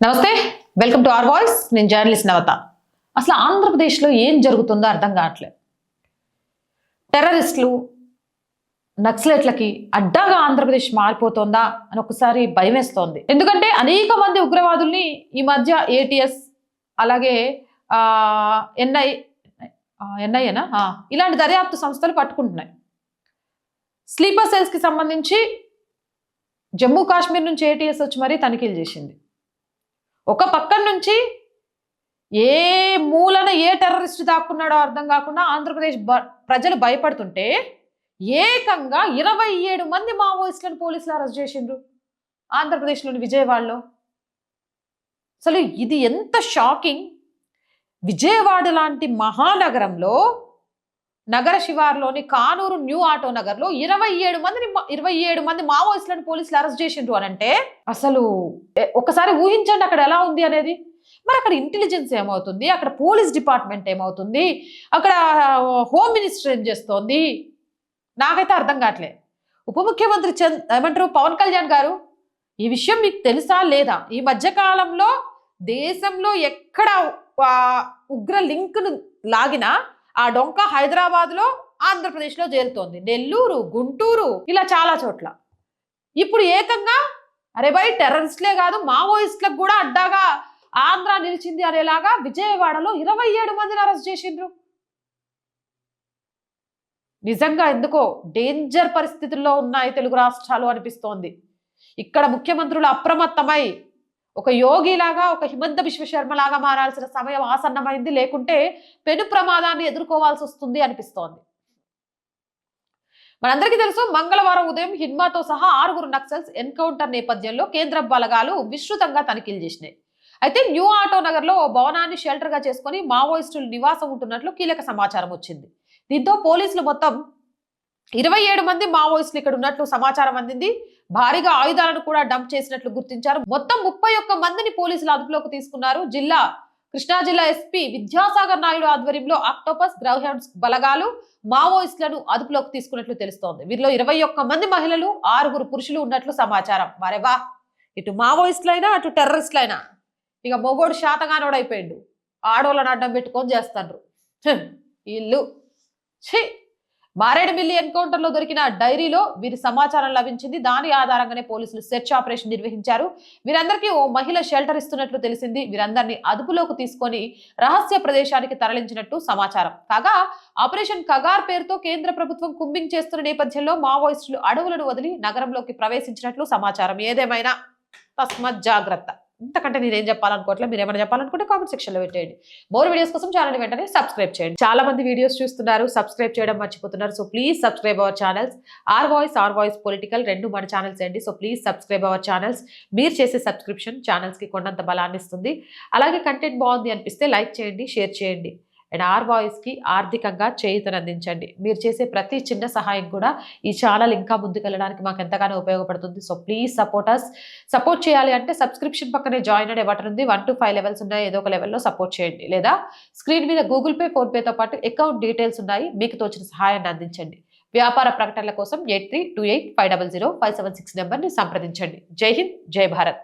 నమస్తే welcome to R voice నేను journalist నవత. అసలు ఆంధ్రప్రదేశ్లో ఏం జరుగుతుందో అర్థం కావట్లేదు. టెర్రరిస్టులు నక్సలెట్లకి అడ్డాగా ఆంధ్రప్రదేశ్ మారిపోతుందా అని ఒకసారి భయం వేస్తోంది ఎందుకంటే అనేక మంది ఉగ్రవాదుల్ని ఈ మధ్య ఏటీఎస్ అలాగే ఎన్ఐ ఎన్ఐఏనా ఇలాంటి దర్యాప్తు సంస్థలు పట్టుకుంటున్నాయి. స్లీపర్ సెల్స్కి సంబంధించి జమ్మూ కాశ్మీర్ నుంచి ఏటీఎస్ వచ్చి మరీ తనిఖీలు చేసింది. ఒక పక్కన నుంచి ఏ మూలన ఏ టెర్రరిస్ట్ దాక్కున్నాడో అర్థం కాకుండా ఆంధ్రప్రదేశ్ ప్రజలు భయపడుతుంటే ఏకంగా ఇరవై ఏడు మంది మావోయిస్టులను పోలీసులు అరెస్ట్ చేసిండ్రు ఆంధ్రప్రదేశ్లోని విజయవాడలో. అసలు ఇది ఎంత షాకింగ్! విజయవాడ లాంటి మహానగరంలో నగర శివార్లోని కానూరు న్యూ ఆటో నగర్లో ఇరవై ఏడు మందిని ఇరవై ఏడు మంది మావోయిస్టులను పోలీసులు అరెస్ట్ చేసిండ్రు అని అంటే అసలు ఒకసారి ఊహించండి అక్కడ ఎలా ఉంది అనేది. మరి అక్కడ ఇంటెలిజెన్స్ ఏమవుతుంది? అక్కడ పోలీస్ డిపార్ట్మెంట్ ఏమవుతుంది? అక్కడ హోమ్ మినిస్టర్ ఏం చేస్తోంది? నాకైతే అర్థం కావట్లేదు ఉప ముఖ్యమంత్రి చంద్ ఏమంటారు పవన్ కళ్యాణ్ గారు ఈ విషయం మీకు తెలుసా లేదా? ఈ మధ్య కాలంలో దేశంలో ఎక్కడ ఉగ్ర లింక్ను లాగినా ఆ డొంక హైదరాబాద్లో ఆంధ్రప్రదేశ్లో చేరుతోంది. నెల్లూరు గుంటూరు ఇలా చాలా చోట్ల. ఇప్పుడు ఏకంగా అరే బై టెర్రరిస్ట్లే కాదు మావోయిస్టులకు కూడా అడ్డాగా ఆంధ్ర నిలిచింది అనేలాగా విజయవాడలో ఇరవై ఏడు మందిని అరెస్ట్ చేసిండ్రు. నిజంగా ఎందుకో డేంజర్ పరిస్థితుల్లో ఉన్నాయి తెలుగు రాష్ట్రాలు అనిపిస్తోంది. ఇక్కడ ముఖ్యమంత్రులు అప్రమత్తమై ఒక యోగిలాగా ఒక హిమంత విశ్వశర్మ లాగా మారాల్సిన సమయం ఆసన్నమైంది. లేకుంటే పెను ప్రమాదాన్ని ఎదుర్కోవాల్సి వస్తుంది అనిపిస్తోంది. మనందరికీ తెలుసు మంగళవారం ఉదయం హిన్మాతో సహా ఆరుగురు నక్సల్స్ ఎన్కౌంటర్ నేపథ్యంలో కేంద్ర బలగాలు విస్తృతంగా తనిఖీలు చేసినాయి. అయితే న్యూ ఆటో నగర్లో ఓ భవనాన్ని షెల్టర్గా చేసుకుని మావోయిస్టులు నివాసం ఉంటున్నట్లు కీలక సమాచారం వచ్చింది. దీంతో పోలీసులు మొత్తం ఇరవై ఏడు మంది మావోయిస్టులు ఇక్కడ ఉన్నట్లు సమాచారం అందింది. భారీగా ఆయుధాలను కూడా డంప్ చేసినట్లు గుర్తించారు. మొత్తం ముప్పై ఒక్క మందిని పోలీసులు అదుపులోకి తీసుకున్నారు. జిల్లా కృష్ణా జిల్లా ఎస్పీ విద్యాసాగర్ నాయుడు ఆధ్వర్యంలో ఆక్టోపస్ గ్రౌహౌండ్స్ బలగాలు మావోయిస్టులను అదుపులోకి తీసుకున్నట్లు తెలుస్తోంది. వీరిలో ఇరవై ఒక్క మంది మహిళలు ఆరుగురు పురుషులు ఉన్నట్లు సమాచారం. మరేవా ఇటు మావోయిస్టులైనా అటు టెర్రరిస్టులైనా ఇక మొగోడు శాతగానోడైపోయిండు. అయిపోయిండు ఆడోళ్ళని అడ్డం పెట్టుకొని చేస్తాండ్రు. ఇల్లు. ఛీ. మారేడుమిల్లి ఎన్కౌంటర్లో దొరికిన డైరీలో వీరి సమాచారం లభించింది. దాని ఆధారంగానే పోలీసులు సెర్చ్ ఆపరేషన్ నిర్వహించారు. వీరందరికీ ఓ మహిళ షెల్టర్ ఇస్తున్నట్లు తెలిసింది. వీరందరినీ అదుపులోకి తీసుకొని రహస్య ప్రదేశానికి తరలించినట్టు సమాచారం. కాగా ఆపరేషన్ కగార్ పేరుతో కేంద్ర ప్రభుత్వం కుంబింగ్ చేస్తున్న నేపథ్యంలో మావోయిస్టులు అడవులను వదిలి నగరంలోకి ప్రవేశించినట్లు సమాచారం. ఏదేమైనా తస్మత్ జాగ్రత్త. ఇంతకంటే నేనేం చెప్పాలనుకోవట్లేదు మీరు ఏమైనా చెప్పాలనుకుంటే కామెంట్ సెక్షన్లో పెట్టేయండి. మోర్ వీడియోస్ కోసం ఛానల్ వెంటనే సబ్స్క్రైబ్ చేయండి. చాలా మంది వీడియోస్ చూస్తున్నారు సబ్స్క్రైబ్ చేయడం మర్చిపోతున్నారు so please subscribe our channels R voice R voice political రెండు మన ఛానల్స్ అండి so please subscribe our channels మీరు చేసే సబ్స్క్రిప్షన్ ఛానల్స్కి కొండంత బలాన్ని ఇస్తుంది. అలాగే కంటెంట్ బాగుంది అనిపిస్తే లైక్ చేయండి షేర్ చేయండి. అండ్ ఆర్ వాయిస్కి ఆర్థికంగా చేయుతనందించండి. మీరు చేసే ప్రతి చిన్న సహాయం కూడా ఈ ఛానల్ ఇంకా ముందుకెళ్ళడానికి మాకు ఎంతగానో ఉపయోగపడుతుంది. So please support us support చేయాలి అంటే సబ్స్క్రిప్షన్ పక్కనే జాయిన్ అనే బటన్ ఉంది. వన్ టు ఫైవ్ లెవెల్స్ ఉన్నాయి. ఏదో ఒక లెవెల్లో సపోర్ట్ చేయండి. లేదా స్క్రీన్ మీద గూగుల్ పే ఫోన్పేతో పాటు అకౌంట్ డీటెయిల్స్ ఉన్నాయి. మీకు తోచిన సహాయాన్ని అందించండి. వ్యాపార ప్రకటనల కోసం eight three two eight five double zero five seven six నెంబర్ని సంప్రదించండి. జై హింద్ జై భారత్.